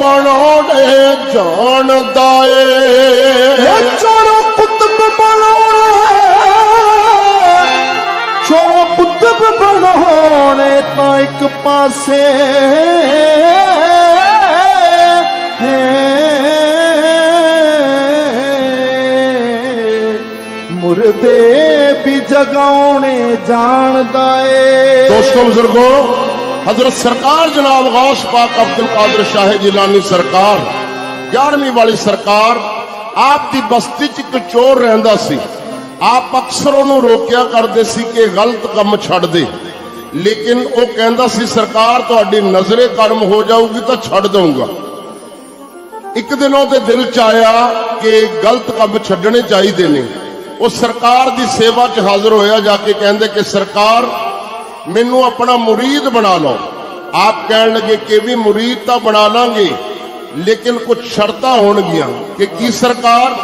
ਬਣਾਉਣੇ ਜਾਣਦਾ ਏ ਚੋਰੋ ਕੁਤਬ ਬਣਾਉਣਾ। ਚੋਰੋ ਕੁਤਬ ਬਣਾਉਣੇ ਤਾਂ ਇੱਕ ਪਾਸੇ। ਮੁਰਦੇ ਵੀ ਜਗਾਉਣੇ ਜਾਣਦਾ ਏ ਦੋਸਤੋ ਬਜ਼ੁਰਗੋ ਹਜ਼ਰਤ ਸਰਕਾਰ ਜਨਾਬ ਗੌਸ ਪਾਕ ਅਬਦੁਲ ਕਾਦਰ ਸ਼ਾਹ ਜਿਲਾਨੀ ਸਰਕਾਰ 11ਵੀਂ ਵਾਲੀ ਸਰਕਾਰ, ਆਪ ਦੀ ਬਸਤੀ 'ਚ ਇੱਕ ਚੋਰ ਰਹਿੰਦਾ ਸੀ। ਆਪ ਅਕਸਰ ਉਹਨੂੰ ਰੋਕਿਆ ਕਰਦੇ ਸੀ ਕਿ ਗਲਤ ਕੰਮ ਛੱਡ ਦੇ। ਲੇਕਿਨ ਉਹ ਕਹਿੰਦਾ ਸੀ, ਸਰਕਾਰ ਤੁਹਾਡੀ ਨਜ਼ਰੇ ਕਰਮ ਹੋ ਜਾਊਗੀ ਤਾਂ ਛੱਡ ਦਊਂਗਾ। ਇੱਕ ਦਿਨ ਉਹਦੇ ਦਿਲ ਚ ਆਇਆ ਕਿ ਗਲਤ ਕੰਮ ਛੱਡਣੇ ਚਾਹੀਦੇ ਨੇ। ਉਹ ਸਰਕਾਰ ਦੀ ਸੇਵਾ 'ਚ ਹਾਜ਼ਰ ਹੋਇਆ, ਜਾ ਕੇ ਕਹਿੰਦੇ ਕਿ ਸਰਕਾਰ ਮੈਨੂੰ ਆਪਣਾ ਮੁਰੀਦ ਬਣਾ ਲਓ। ਆਪ ਕਹਿਣ ਲੱਗੇ ਕਿ ਵੀ ਮੁਰੀਦ ਤਾਂ ਬਣਾ ਲਾਂਗੇ ਲੇਕਿਨ ਕੁਝ ਸ਼ਰਤਾਂ ਹੋਣਗੀਆਂ ਕਿ ਕੀ ਸਰਕਾਰ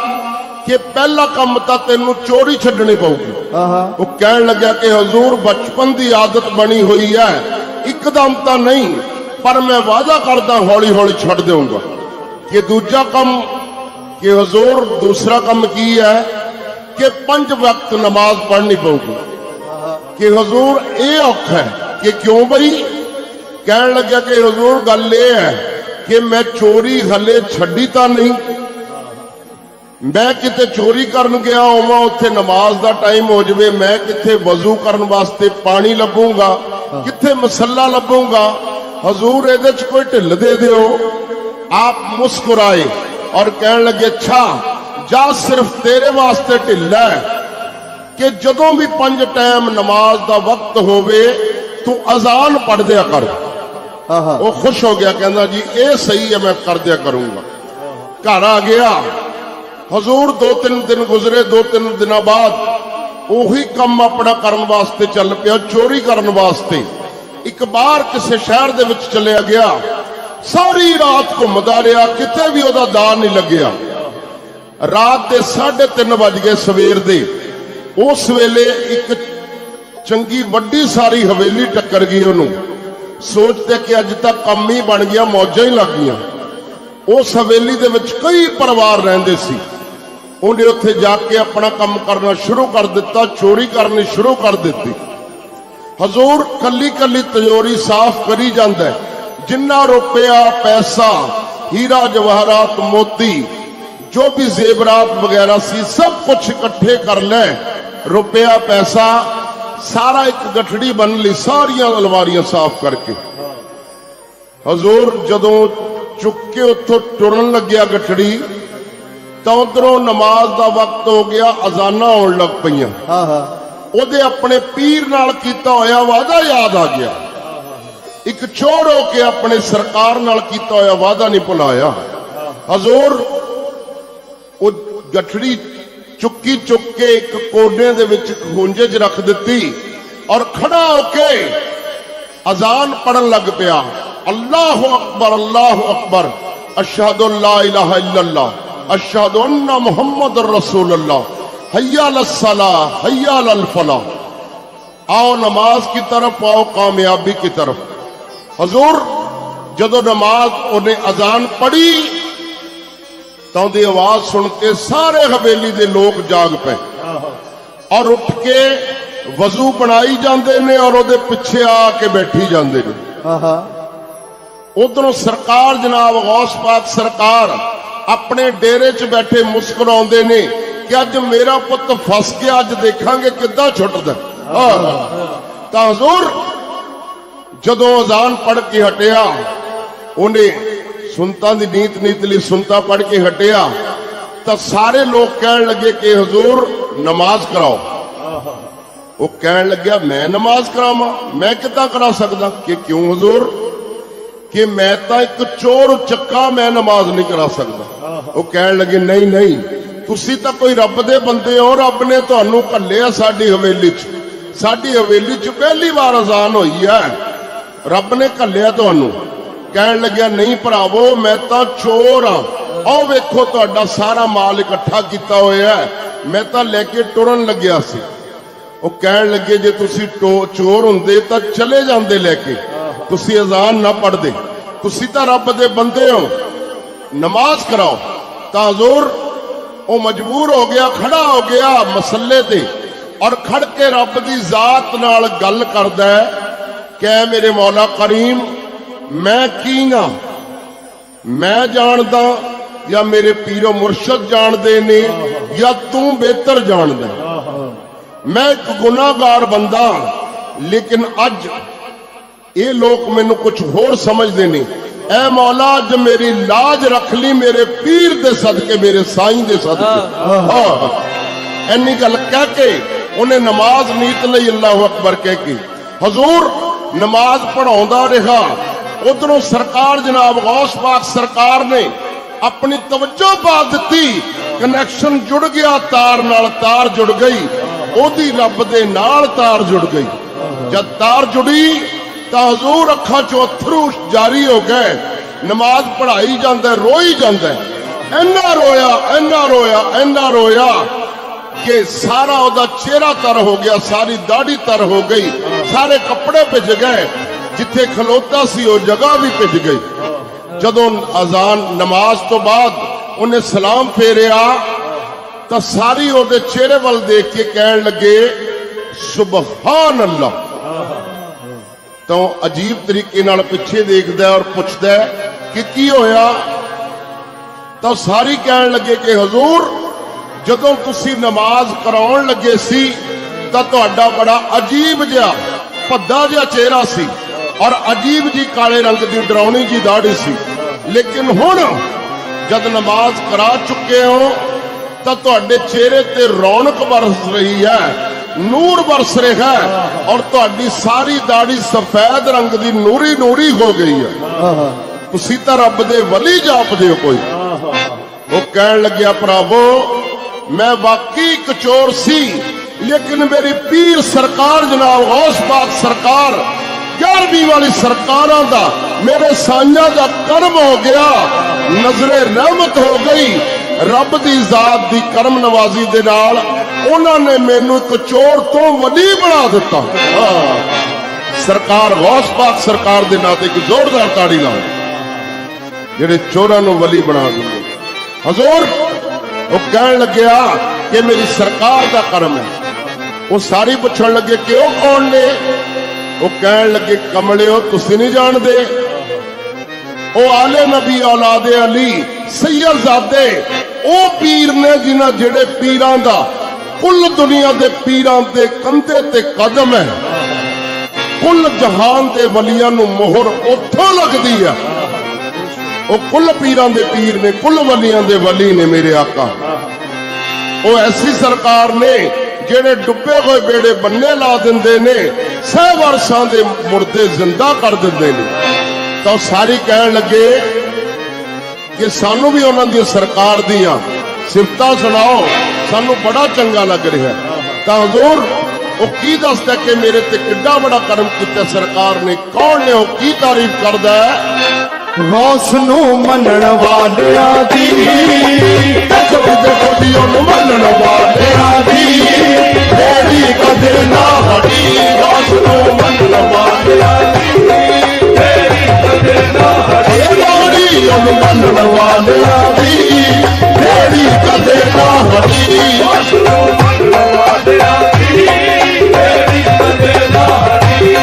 ਕਿ ਪਹਿਲਾ ਕੰਮ ਤਾਂ ਤੈਨੂੰ ਚੋਰੀ ਛੱਡਣੀ ਪਊਗੀ। ਆਹਾ। ਉਹ ਕਹਿਣ ਲੱਗਾ ਕਿ ਹਜ਼ੂਰ ਬਚਪਨ ਦੀ ਆਦਤ ਬਣੀ ਹੋਈ ਹੈ। ਇੱਕਦਮ ਤਾਂ ਨਹੀਂ ਪਰ ਮੈਂ ਵਾਅਦਾ ਕਰਦਾ ਹੌਲੀ ਹੌਲੀ ਛੱਡ ਦੇਵਾਂਗਾ ਕਿ ਦੂਜਾ ਕੰਮ ਕਿ ਹਜ਼ੂਰ ਦੂਸਰਾ ਕੰਮ ਕੀ ਹੈ? ਕਿ ਪੰਜ ਵਕਤ ਨਮਾਜ਼ ਪੜ੍ਹਨੀ ਪਊਗੀ। ਕਿ ਹਜ਼ੂਰ ਇਹ ਔਖਾ ਹੈ ਕਿ ਕਿਉਂ ਬਈ? ਕਹਿਣ ਲੱਗਿਆ ਕਿ ਹਜ਼ੂਰ ਗੱਲ ਇਹ ਹੈ ਕਿ ਮੈਂ ਚੋਰੀ ਹਲੇ ਛੱਡੀ ਤਾਂ ਨਹੀਂ। ਮੈਂ ਕਿਤੇ ਚੋਰੀ ਕਰਨ ਗਿਆ ਹੋਵਾਂ, ਉੱਥੇ ਨਮਾਜ਼ ਦਾ ਟਾਈਮ ਹੋ ਜਵੇ, ਮੈਂ ਕਿੱਥੇ ਵਜ਼ੂ ਕਰਨ ਵਾਸਤੇ ਪਾਣੀ ਲੱਭੂੰਗਾ ਕਿੱਥੇ ਮਸੱਲਾ ਲੱਭੂੰਗਾ। ਹਜ਼ੂਰ ਇਹਦੇ 'ਚ ਕੋਈ ਢਿੱਲ ਦੇ ਦਿਓ। ਆਪ ਮੁਸਕਰਾਏ ਔਰ ਕਹਿਣ ਲੱਗੇ, ਅੱਛਾ, ਜਾਂ ਸਿਰਫ ਤੇਰੇ ਵਾਸਤੇ ਢਿੱਲਾ ਹੈ। ਕਿ ਜਦੋਂ ਵੀ ਪੰਜ ਟਾਈਮ ਨਮਾਜ਼ ਦਾ ਵਕਤ ਹੋਵੇ ਤੂੰ ਅਜ਼ਾਨ ਪੜ੍ਹ ਦਿਆ ਕਰ ਆਹਾ ਉਹ ਖੁਸ਼ ਹੋ ਗਿਆ ਕਹਿੰਦਾ ਜੀ ਇਹ ਸਹੀ ਹੈ ਮੈਂ ਕਰ ਦਿਆ ਕਰੂੰਗਾ ਘਰ ਆ ਗਿਆ ਹਜ਼ੂਰ ਦੋ ਤਿੰਨ ਦਿਨ ਗੁਜ਼ਰੇ ਦੋ ਤਿੰਨ ਦਿਨਾਂ ਬਾਅਦ ਉਹੀ ਕੰਮ ਆਪਣਾ ਕਰਨ ਵਾਸਤੇ ਚੱਲ ਪਿਆ ਚੋਰੀ ਕਰਨ ਵਾਸਤੇ ਇੱਕ ਬਾਹਰ ਕਿਸੇ ਸ਼ਹਿਰ ਦੇ ਵਿੱਚ ਚਲਿਆ ਗਿਆ ਸਾਰੀ ਰਾਤ ਘੁੰਮਦਾ ਰਿਹਾ ਕਿਤੇ ਵੀ ਉਹਦਾ ਦਾਰ ਨਹੀਂ ਲੱਗਿਆ ਰਾਤ ਦੇ 3:30 ਵੱਜ ਗਏ ਸਵੇਰ ਦੇ ਉਸ ਵੇਲੇ ਇੱਕ ਚੰਗੀ ਵੱਡੀ ਸਾਰੀ ਹਵੇਲੀ ਟੱਕਰ ਗਈ ਉਹਨੂੰ। ਸੋਚਦੇ ਕਿ ਅੱਜ ਤਾਂ ਕੰਮ ਹੀ ਬਣ ਗਿਆ, ਮੌਜਾਂ ਹੀ ਲੱਗ ਗਈਆਂ। ਉਸ ਹਵੇਲੀ ਦੇ ਵਿੱਚ ਕਈ ਪਰਿਵਾਰ ਰਹਿੰਦੇ ਸੀ। ਉਹਨੇ ਉੱਥੇ ਜਾ ਕੇ ਆਪਣਾ ਕੰਮ ਕਰਨਾ ਸ਼ੁਰੂ ਕਰ ਦਿੱਤਾ, ਚੋਰੀ ਕਰਨੀ ਸ਼ੁਰੂ ਕਰ ਦਿੱਤੀ। ਹਜ਼ੂਰ ਕੱਲੀ ਕੱਲੀ ਤਜੋਰੀ ਸਾਫ਼ ਕਰੀ ਜਾਂਦਾ ਜਿੰਨਾ ਰੁਪਇਆ, ਪੈਸਾ, ਹੀਰਾ, ਜਵਾਹਰਾਤ, ਮੋਤੀ, ਜੋ ਵੀ ਜ਼ੇਵਰਾਤ ਵਗੈਰਾ ਸੀ, ਸਭ ਕੁਝ ਇਕੱਠੇ ਕਰ ਲੈ। ਰੁਪਇਆ ਪੈਸਾ ਸਾਰਾ ਇੱਕ ਗਠੜੀ ਬਣ ਲਈ ਸਾਰੀਆਂ ਅਲਮਾਰੀਆਂ ਸਾਫ਼ ਕਰਕੇ। ਹਜ਼ੂਰ ਜਦੋਂ ਚੁੱਕ ਕੇ ਉੱਥੋਂ ਟੁਰਨ ਲੱਗਿਆ ਗਠੜੀ ਤਾਂ ਉਧਰੋਂ ਨਮਾਜ਼ ਦਾ ਵਕਤ ਹੋ ਗਿਆ ਅਜ਼ਾਨਾਂ ਆਉਣ ਲੱਗ ਪਈਆਂ। ਆਹਾ ਉਹਦੇ ਆਪਣੇ ਪੀਰ ਨਾਲ ਕੀਤਾ ਹੋਇਆ ਵਾਅਦਾ ਯਾਦ ਆ ਗਿਆ। ਇੱਕ ਚੋਰ ਹੋ ਕੇ ਆਪਣੇ ਸਰਕਾਰ ਨਾਲ ਕੀਤਾ ਹੋਇਆ ਵਾਅਦਾ ਨਹੀਂ ਭੁਲਾਇਆ। ਹਜ਼ੂਰ ਉਹ ਗਠੜੀ چکی چک کے ایک کونے کے رکھ دیتی اور کھڑا ہو کے ازان پڑھن لگ پیا اللہ اکبر اللہ اکبر اشہد اللہ اشد اللہ محمد ال رسول اللہ حیال لسلا ہیا ل آؤ نماز کی طرف آؤ کامیابی کی طرف حضور جدو نماز انہیں ازان پڑھی ਤਾਂ ਉਹਦੀ ਆਵਾਜ਼ ਸੁਣ ਕੇ ਸਾਰੇ ਹਵੇਲੀ ਦੇ ਲੋਕ ਜਾਗ ਪਏ। ਔਰ ਉੱਠ ਕੇ ਵਜ਼ੂ ਬਣਾਈ ਜਾਂਦੇ ਨੇ ਔਰ ਉਹਦੇ ਪਿੱਛੇ ਆ ਕੇ ਬੈਠੀ ਜਾਂਦੇ ਨੇ। ਆਹਾ। ਉਧਰੋਂ ਸਰਕਾਰ ਜਨਾਬ ਗੌਸ ਪਾਕ ਸਰਕਾਰ ਆਪਣੇ ਡੇਰੇ 'ਚ ਬੈਠੇ ਮੁਸਕਰਾਉਂਦੇ ਨੇ ਕਿ ਅੱਜ ਮੇਰਾ ਪੁੱਤ ਫਸ ਗਿਆ ਅੱਜ ਦੇਖਾਂਗੇ ਕਿੱਦਾਂ ਛੁੱਟਦਾ। ਤਾਂ ਹਜ਼ੂਰ ਜਦੋਂ ਅਜ਼ਾਨ ਪੜ੍ਹ ਕੇ ਹਟਿਆ ਉਹਨੇ ਸੁਨਤਾਂ ਦੀ ਨੀਤ ਨੀਤ ਲਈ ਸੁਨਤਾ ਪੜ੍ਹ ਕੇ ਹਟਿਆ, ਤਾਂ ਸਾਰੇ ਲੋਕ ਕਹਿਣ ਲੱਗੇ ਕਿ ਹਜ਼ੂਰ ਨਮਾਜ਼ ਕਰਾਓ। ਉਹ ਕਹਿਣ ਲੱਗਿਆ, ਮੈਂ ਨਮਾਜ਼ ਕਰਾਵਾਂ, ਮੈਂ ਕਿੱਦਾਂ ਕਰਾ ਸਕਦਾ? ਕਿ ਕਿਉਂ ਹਜ਼ੂਰ? ਕਿ ਮੈਂ ਤਾਂ ਇੱਕ ਚੋਰ ਚੱਕਾ ਮੈਂ ਨਮਾਜ਼ ਨਹੀਂ ਕਰਾ ਸਕਦਾ। ਉਹ ਕਹਿਣ ਲੱਗੇ, ਨਹੀਂ ਨਹੀਂ, ਤੁਸੀਂ ਤਾਂ ਕੋਈ ਰੱਬ ਦੇ ਬੰਦੇ ਹੋ, ਰੱਬ ਨੇ ਤੁਹਾਨੂੰ ਘੱਲਿਆ ਸਾਡੀ ਹਵੇਲੀ 'ਚ। ਸਾਡੀ ਹਵੇਲੀ 'ਚ ਪਹਿਲੀ ਵਾਰ ਅਜ਼ਾਨ ਹੋਈ ਹੈ। ਰੱਬ ਨੇ ਘੱਲਿਆ ਤੁਹਾਨੂੰ। ਕਹਿਣ ਲੱਗਿਆ, ਨਹੀਂ ਭਰਾਵੋ, ਮੈਂ ਤਾਂ ਚੋਰ ਆ ਉਹ ਵੇਖੋ, ਤੁਹਾਡਾ ਸਾਰਾ ਮਾਲ ਇਕੱਠਾ ਕੀਤਾ ਹੋਇਆ ਮੈਂ ਤਾਂ ਲੈ ਕੇ ਟੁਰਨ ਲੱਗਿਆ ਸੀ। ਉਹ ਕਹਿਣ ਲੱਗੇ, ਜੇ ਤੁਸੀਂ ਟੋ- ਚੋਰ ਹੁੰਦੇ ਤਾਂ ਚਲੇ ਜਾਂਦੇ ਲੈ ਕੇ। ਤੁਸੀਂ ਅਜ਼ਾਨ ਨਾ ਪੜਦੇ ਤੁਸੀਂ ਤਾਂ ਰੱਬ ਦੇ ਬੰਦੇ ਹੋ। ਨਮਾਜ਼ ਕਰਾਓ। ਤਾਂ ਹਜ਼ੂਰ ਉਹ ਮਜਬੂਰ ਹੋ ਗਿਆ, ਖੜਾ ਹੋ ਗਿਆ ਮਸੱਲੇ ਤੇ। ਔਰ ਖੜ ਕੇ ਰੱਬ ਦੀ ਜ਼ਾਤ ਨਾਲ ਗੱਲ ਕਰਦਾ ਹੈ ਕਿ ਮੇਰੇ ਮੌਲਾ ਕਰੀਮ ਮੈਂ ਕੀ ਨਾ ਮੈਂ ਜਾਣਦਾ ਜਾਂ ਮੇਰੇ ਪੀਰੋ ਮੁਰਸ਼ਦ ਜਾਣਦੇ ਨੇ ਜਾਂ ਤੂੰ ਬਿਹਤਰ ਜਾਣਦਾ ਮੈਂ ਇੱਕ ਗੁਨਾਹਗਾਰ ਬੰਦਾ ਲੇਕਿਨ ਅੱਜ ਇਹ ਲੋਕ ਮੈਨੂੰ ਕੁਝ ਹੋਰ ਸਮਝਦੇ ਨੇ ਐ ਮੌਲਾ ਅੱਜ ਮੇਰੀ ਲਾਜ ਰੱਖ ਲਈ ਮੇਰੇ ਪੀਰ ਦੇ ਸਦਕੇ ਮੇਰੇ ਸਾਈਂ ਦੇ ਸਦਕੇ ਹਾਂ ਐਨੀ ਗੱਲ ਕਹਿ ਕੇ ਉਹਨੇ ਨਮਾਜ਼ ਨੀਤ ਲਈ ਅੱਲਾਹੁ ਅਕਬਰ ਕਹਿ ਕੇ ਹਜ਼ੂਰ ਨਮਾਜ਼ ਪੜਾਉਂਦਾ ਰਿਹਾ ਉਧਰੋਂ ਸਰਕਾਰ ਜਨਾਬ ਗੌਸ ਪਾਕ ਸਰਕਾਰ ਨੇ ਆਪਣੀ ਤਵੱਜੋ ਪਾ ਦਿੱਤੀ ਕਨੈਕਸ਼ਨ ਜੁੜ ਗਿਆ, ਤਾਰ ਨਾਲ ਤਾਰ ਜੁੜ ਗਈ, ਉਹਦੀ ਰੱਬ ਦੇ ਨਾਲ ਤਾਰ ਜੁੜ ਗਈ। ਜਦ ਤਾਰ ਜੁੜੀ, ਤਾਂ ਹਜ਼ੂਰ ਅੱਖਾਂ ਚੋਂ ਅਥਰੂ ਜਾਰੀ ਹੋ ਗਏ, ਨਮਾਜ਼ ਪੜ੍ਹਾਈ ਜਾਂਦਾ, ਰੋਈ ਜਾਂਦਾ। ਇੰਨਾ ਰੋਇਆ ਇੰਨਾ ਰੋਇਆ ਇੰਨਾ ਰੋਇਆ ਕਿ ਸਾਰਾ ਉਹਦਾ ਚਿਹਰਾ ਤਰ ਹੋ ਗਿਆ, ਸਾਰੀ ਦਾੜੀ ਤਰ ਹੋ ਗਈ, ਸਾਰੇ ਕੱਪੜੇ ਭਿੱਜ ਗਏ ਜਿੱਥੇ ਖਲੋਤਾ ਸੀ, ਉਹ ਜਗ੍ਹਾ ਵੀ ਭਿੱਜ ਗਈ। ਜਦੋਂ ਅਜ਼ਾਨ ਨਮਾਜ਼ ਤੋਂ ਬਾਅਦ ਉਹਨੇ ਸਲਾਮ ਫੇਰਿਆ, ਤਾਂ ਸਾਰੀ ਉਹਦੇ ਚਿਹਰੇ ਵੱਲ ਦੇਖ ਕੇ ਕਹਿਣ ਲੱਗੇ ਸੁਬਹਾਨ ਅੱਲਾਹ ਤਾਂ ਉਹ ਅਜੀਬ ਤਰੀਕੇ ਨਾਲ ਪਿੱਛੇ ਦੇਖਦਾ ਔਰ ਪੁੱਛਦਾ, ਕਿ ਕੀ ਹੋਇਆ? ਤਾਂ ਸਾਰੀ ਕਹਿਣ ਲੱਗੇ ਕਿ, ਹਜ਼ੂਰ, ਜਦੋਂ ਤੁਸੀਂ ਨਮਾਜ਼ ਕਰਾਉਣ ਲੱਗੇ ਸੀ, ਤਾਂ ਤੁਹਾਡਾ ਬੜਾ ਅਜੀਬ ਜਿਹਾ, ਭੱਦਾ ਜਿਹਾ ਚਿਹਰਾ ਸੀ। ਔਰ ਅਜੀਬ ਜੀ ਕਾਲੇ ਰੰਗ ਦੀ ਡਰਾਉਣੀ ਜੀ ਦਾੜੀ ਸੀ। ਲੇਕਿਨ ਹੁਣ ਜਦ ਨਮਾਜ਼ ਕਰਾ ਚੁੱਕੇ ਹੋ, ਤਾਂ ਤੁਹਾਡੇ ਚਿਹਰੇ ਤੇ ਰੌਣਕ ਵਰਸ ਰਹੀ ਹੈ, ਨੂਰ ਵਰਸ ਰਿਹਾ ਹੈ ਔਰ ਤੁਹਾਡੀ ਸਾਰੀ ਦਾੜੀ ਸਫੈਦ ਰੰਗ ਦੀ ਨੂਰੀ ਨੂਰੀ ਹੋ ਗਈ ਹੈ। ਤੁਸੀਂ ਤਾਂ ਰੱਬ ਦੇ ਵਲੀ ਜਾਪਦੇ ਹੋ ਕੋਈ। ਉਹ ਕਹਿਣ ਲੱਗਿਆ, ਭਰਾਵੋ, ਮੈਂ ਵਾਕਈ ਕਚੋਰ ਸੀ, ਲੇਕਿਨ ਮੇਰੀ ਪੀਰ ਸਰਕਾਰ ਜਨਾਬ ਗੌਸ ਪਾਕ ਸਰਕਾਰ 11ਵੀਂ ਵਾਲੀ ਸਰਕਾਰਾਂ ਦਾ, ਮੇਰੇ ਸਾਈਆਂ ਦਾ ਕਰਮ ਹੋ ਗਿਆ। ਨਜ਼ਰੇ ਰਹਿਮਤ ਹੋ ਗਈ। ਰੱਬ ਦੀ ਜ਼ਾਤ ਦੀ ਕਰਮ ਨਵਾਜ਼ੀ ਦੇ ਨਾਲ ਉਹਨਾਂ ਨੇ ਮੈਨੂੰ ਇੱਕ ਚੋਰ ਤੋਂ ਵਲੀ ਬਣਾ ਦਿੱਤਾ। ਸਰਕਾਰ ਗੌਸ ਪਾਕ ਸਰਕਾਰ ਦੇ ਨਾਂ ਤੇ ਇੱਕ ਜ਼ੋਰਦਾਰ ਤਾੜੀ ਲਾਓ। ਜਿਹੜੇ ਚੋਰਾਂ ਨੂੰ ਵਲੀ ਬਣਾ ਦਿੰਦੇ ਹਜ਼ੂਰ, ਉਹ ਕਹਿਣ ਲੱਗਿਆ ਕਿ ਮੇਰੀ ਸਰਕਾਰ ਦਾ ਕਰਮ ਹੈ। ਉਹ ਸਾਰੀ ਪੁੱਛਣ ਲੱਗੇ ਕਿ ਉਹ ਕੌਣ ਨੇ? ਉਹ ਕਹਿਣ ਲੱਗੇ, ਕਮਲਿਓ, ਤੁਸੀਂ ਨਹੀਂ ਜਾਣਦੇ। ਉਹ ਆਲੇ ਨਬੀ ਔਲਾਦੇ ਅਲੀ ਸੈਯਦਜ਼ਾਦੇ ਉਹ ਪੀਰ ਨੇ ਜਿਨ੍ਹਾਂ ਜਿਹੜੇ ਪੀਰਾਂ ਦਾ ਕੁੱਲ ਦੁਨੀਆ ਦੇ ਪੀਰਾਂ ਦੇ ਕੰਧੇ ਤੇ ਕਦਮ ਹੈ। ਕੁੱਲ ਜਹਾਨ ਦੇ ਵਲੀਆਂ ਨੂੰ ਮੋਹਰ ਉੱਥੋਂ ਲੱਗਦੀ ਹੈ ਉਹ ਕੁੱਲ ਪੀਰਾਂ ਦੇ ਪੀਰ ਨੇ, ਕੁੱਲ ਵਲੀਆਂ ਦੇ ਵਲੀ ਨੇ ਮੇਰੇ ਆਕਾ। ਉਹ ਐਸੀ ਸਰਕਾਰ ਨੇ ਜਿਹੜੇ ਡੁੱਬੇ ਹੋਏ ਬੇੜੇ ਬੰਨੇ ਲਾ ਦਿੰਦੇ ਨੇ ਸਹਿ ਵਰਸਾਂ ਦੇ ਮੁਰਦੇ ਜ਼ਿੰਦਾ ਕਰ ਦਿੰਦੇ ਨੇ। ਤਾਂ ਸਾਰੀ ਕਹਿਣ ਲੱਗੇ ਕਿ ਸਾਨੂੰ ਵੀ ਉਹਨਾਂ ਦੀ ਸਰਕਾਰ ਦੀਆਂ ਸਿਫਤਾਂ ਸੁਣਾਓ ਸਾਨੂੰ ਬੜਾ ਚੰਗਾ ਲੱਗ ਰਿਹਾ ਤਾਂ ਹਜ਼ੂਰ ਉਹ ਕੀ ਦੱਸਦਾ ਕਿ ਮੇਰੇ ਤੇ ਕਿੱਡਾ ਬੜਾ ਕਰਮ ਕੀਤਾ ਸਰਕਾਰ ਨੇ? ਕੌਣ ਨੇ ਉਹ ਕੀ ਤਾਰੀਫ ਕਰਦਾ ਰੋਸ ਨੂੰ ਮੰਨਣ ਵਾਲਿਆਂ ਦੀ ਜਦ ਦੇਖੋ ਉਹਨੂੰ ਮੰਨਣ ਵਾਲਿਆਂ ਦੀ ਤੇਰੀ ਕਦਰ ਨਾ ਹਟੀ ਦਾਸ ਨੂੰ ਮੰਨਣ ਵਾਲਿਆਂ ਦੀ ਤੇਰੀ ਕਦਰ ਨਾ ਹਟੀ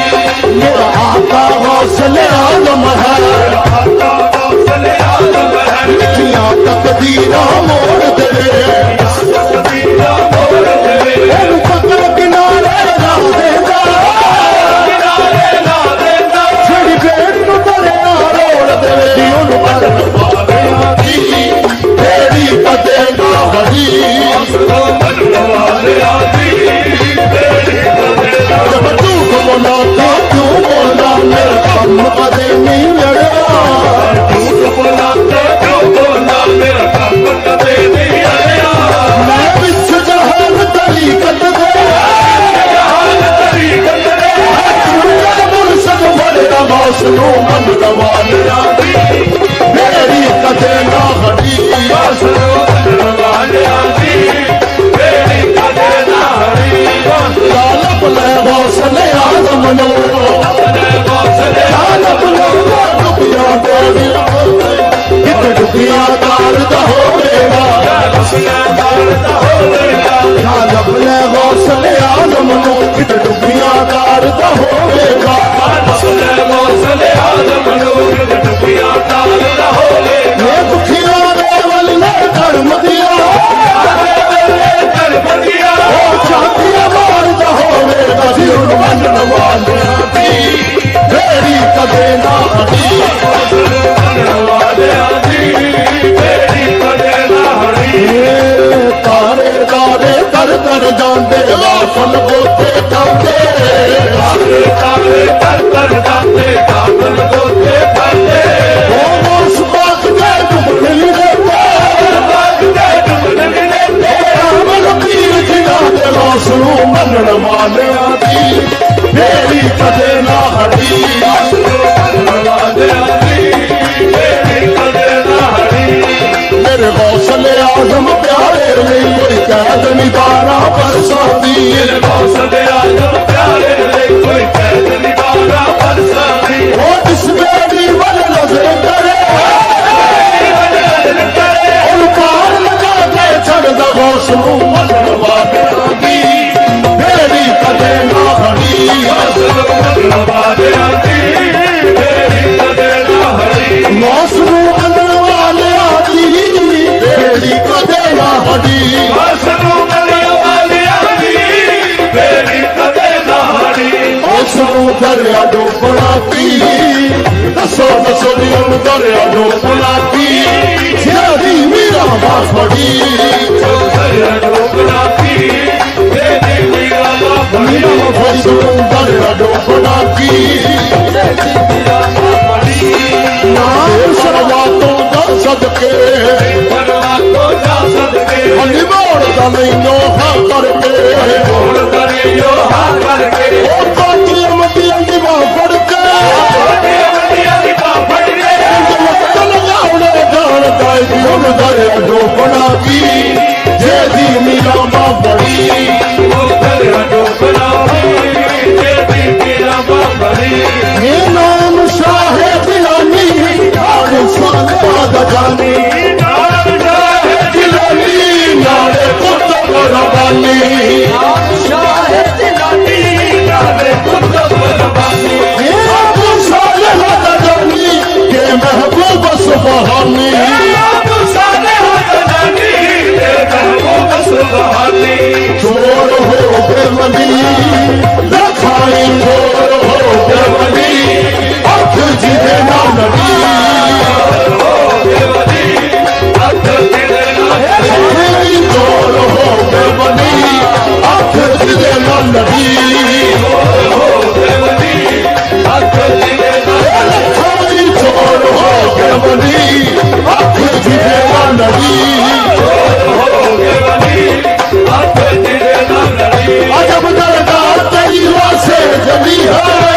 ਮੇਰਾ ਆਕਾ ਹੌਸਲੇ ਆਲਮ ਹੈ ਮਿੱਠੀਆਂ ਤਕਦੀਰਾਂ ਮੋੜ ਦੇਵੇ। ਦੁਖੀਆਂ ਦੇ ਵੱਲ ਨੇ ਧਰਮ ਦੀਆਂ। ਨੂੰ ਦਰਿਆ ਡੋਬਣਾ ਪੀ ਦੱਸੋ ਦੱਸੋ ਜੀ ਉਹਨੂੰ ਦਰਿਆ ਡੋਬਣਾ ਪੀ ਜਿਹੜੀ ਮੀਰਾ ਬਾਫੜੀ ਮੀਰਾ ਬਾਫੜੀ ਨੂੰ ਦਰਿਆ ਡੋਬਣਾ ਪੀ ਨਾਮ ਸਰਵਾ ਤੋਂ ਦਾ ਸਦਕੇ। ਹਲੀ ਮੋੜ ਦਾ ਮੈਨੂੰ ਹਾਂ ਕਰਕੇ। ਉਹ ਬਾਕੀ ਮੱਦੀਆਂ ਦੀ ਚੋਰ ਹੋ ਬੇਮਨੀ ਲਖਾਈ ਚੋਰ ਹੋ ਬੇਮਨੀ ਅੱਖ ਜਿਹਦੇ ਨਾਲ ਨਦੀ ਲਖਾਈ ਚੋਰ ਹੋ ਬੇਮਨੀ ਅੱਖ ਜਿਹਦੇ ਨਾਲ ਨਦੀ ਲਖਾਈ ਚੋਰ ਹੋ ਬੇਮਨੀ ਅੱਖ ਜਿਹਦੇ ਨਾਲ ਨਦੀ Maria!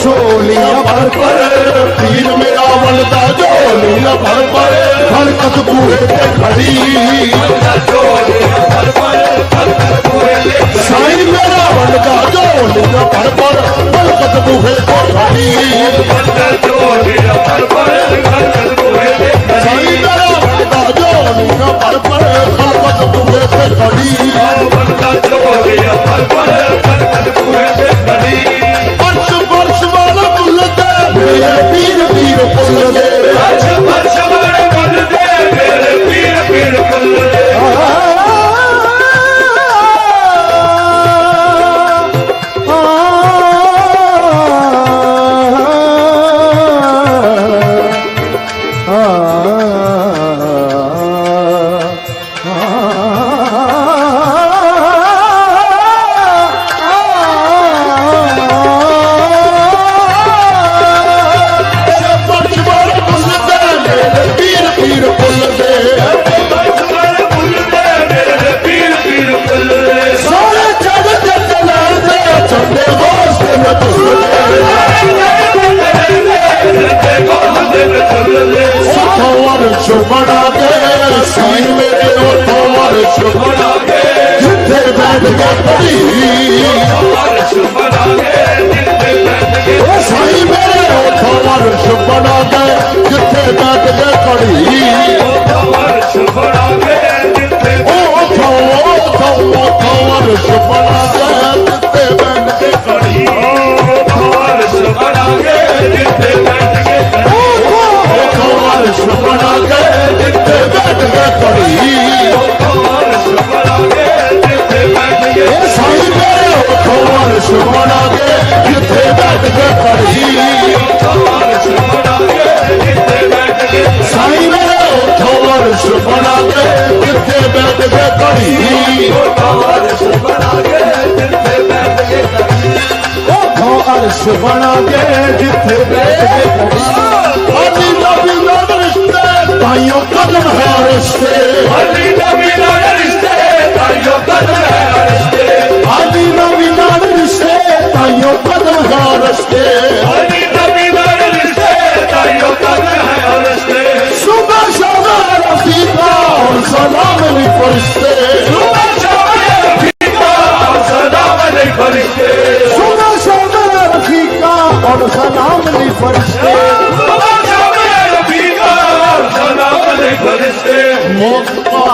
छोलिया भर पर तीर मेरा वलदा जोलिया भर पर हरकत पूरे पे खड़ी साईं मेरा वलदा जोलिया भर पर हरकत पूरे पे खड़ी साईं मेरा वलदा ਢੋਲੀ ਨਾ ਪਰ ਪਰ ਖਲਕਤ ਪੂਰੇ ਤੇ ਖੜੀ ਮਨ ਬੰਦਾ ਢੋਲੀ ਨਾ ਪਰ ਪਰ ਖਲਕਤ ਪੂਰੇ ਤੇ ਖੜੀ ਪਰ Bayo kadın harisi Halim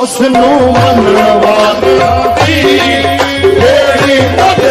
ਉਸਨੂੰ ਮੰਨਵਾ ਦਿੱਤੀ ਜਿਹੜੀ ਤਦ